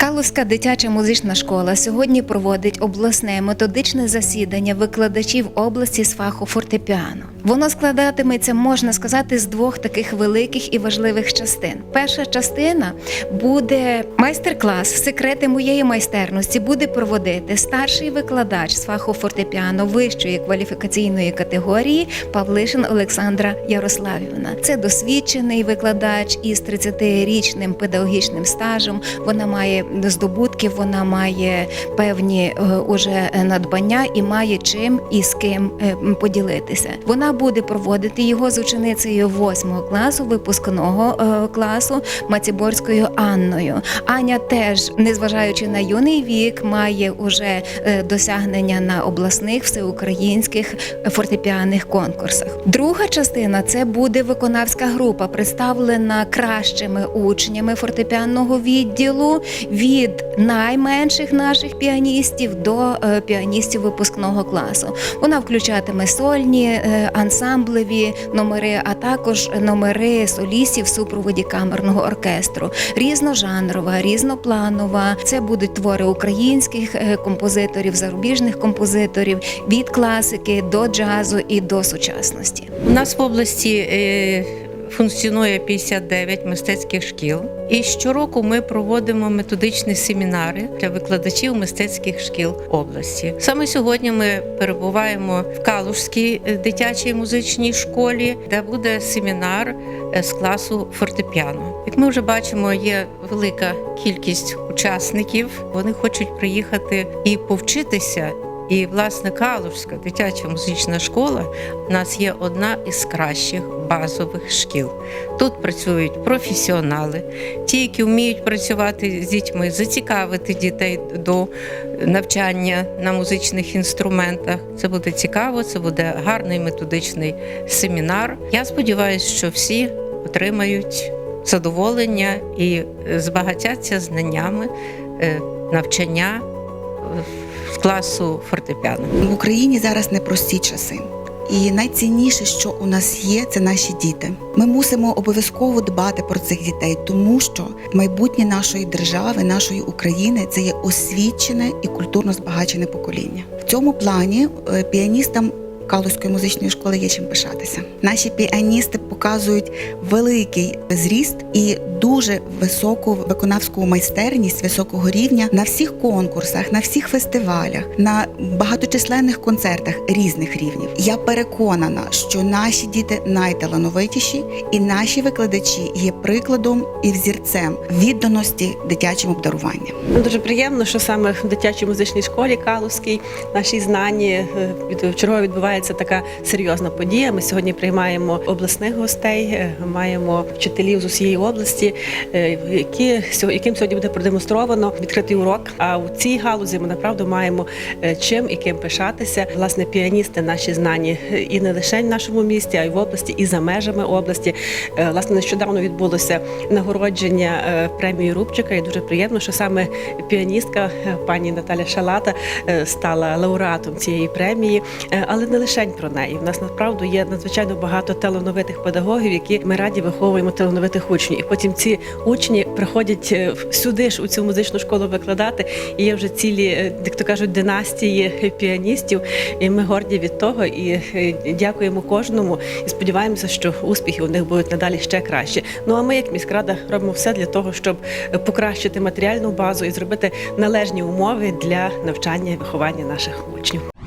Калузька дитяча музична школа сьогодні проводить обласне методичне засідання викладачів області з фаху фортепіано. Воно складатиметься, можна сказати, з двох таких великих і важливих частин. Перша частина буде майстер-клас секрети моєї майстерності. Буде проводити старший викладач з фаху фортепіано вищої кваліфікаційної категорії Павлишин Олександра Ярославівна. Це досвідчений викладач із 30-річним педагогічним стажем. Вона має здобутки, вона має певні е, уже надбання і має чим і з ким е, поділитися. Вона буде проводити його з ученицею 8 класу, випускного е, класу Маціборською Анною. Аня теж, незважаючи на юний вік, має уже досягнення на обласних всеукраїнських фортепіаних конкурсах. Друга частина це буде виконавська група, представлена кращими учнями фортепіанного відділу від найменших наших піаністів до е, піаністів випускного класу. Вона включатиме сольні, е, ансамблеві номери, а також номери солістів в супроводі камерного оркестру. Різножанрова, різнопланова. Це будуть твори українських е, композиторів, зарубіжних композиторів від класики до джазу і до сучасності. У нас в області функціонує 59 мистецьких шкіл. І щороку ми проводимо методичні семінари для викладачів мистецьких шкіл області. Саме сьогодні ми перебуваємо в Калужській дитячій музичній школі, де буде семінар е, з класу фортепіано. Як ми вже бачимо, є велика кількість учасників. Вони хочуть приїхати і повчитися. І власне Калужська дитяча музична школа у нас є одна із кращих базових шкіл. Тут працюють професіонали, ті, які вміють працювати з дітьми, зацікавити дітей до навчання на музичних інструментах. Це буде цікаво, це буде гарний методичний семінар. Я сподіваюся, що всі отримають задоволення і е, збагатяться знаннями е, навчання класу фортепіано. В Україні зараз непрості часи. І найцінніше, що у нас є, це наші діти. Ми мусимо обов'язково дбати про цих дітей, тому що майбутнє нашої держави, нашої України це є освічене і культурно збагачене покоління. В цьому плані е, піаністам Калузької музичної школи є чим пишатися. Наші піаністи показують великий зріст і дуже високу виконавську майстерність високого рівня на всіх конкурсах, на всіх фестивалях, на багаточисленних концертах різних рівнів. Я переконана, що наші діти найталановитіші, і наші викладачі є прикладом і взірцем відданості дитячим обдаруванням. Ну, Дуже приємно, що саме в дитячій музичній школі Калузькій нашій знані е, від чергово відбувається така серйозна подія. Ми сьогодні приймаємо обласних гостей, е, маємо вчителів з усієї області, е, які яким сьогодні буде продемонстровано відкритий урок. А у цій галузі ми направду маємо е, чим і ким пишатися. Власне, піаністи наші знані і не лише в нашому місті, а й в області, і за межами області. Власне, нещодавно відбулося нагородження премії Рубчика. І дуже приємно, що саме піаністка пані Наталя Шалата стала лауреатом цієї премії. Але не лише про неї. У нас насправді є надзвичайно багато талановитих педагогів, які ми раді виховуємо талановитих учнів. І потім ці учні приходять е, сюди ж у цю музичну школу викладати. І є вже цілі, е, як то кажуть, династії піаністів. І ми горді від того і е, дякуємо кожному. І сподіваємося, що успіхи у них будуть надалі ще краще. Ну а ми, як міськрада, робимо все для того, щоб покращити матеріальну базу і зробити належні умови для навчання і виховання наших учнів.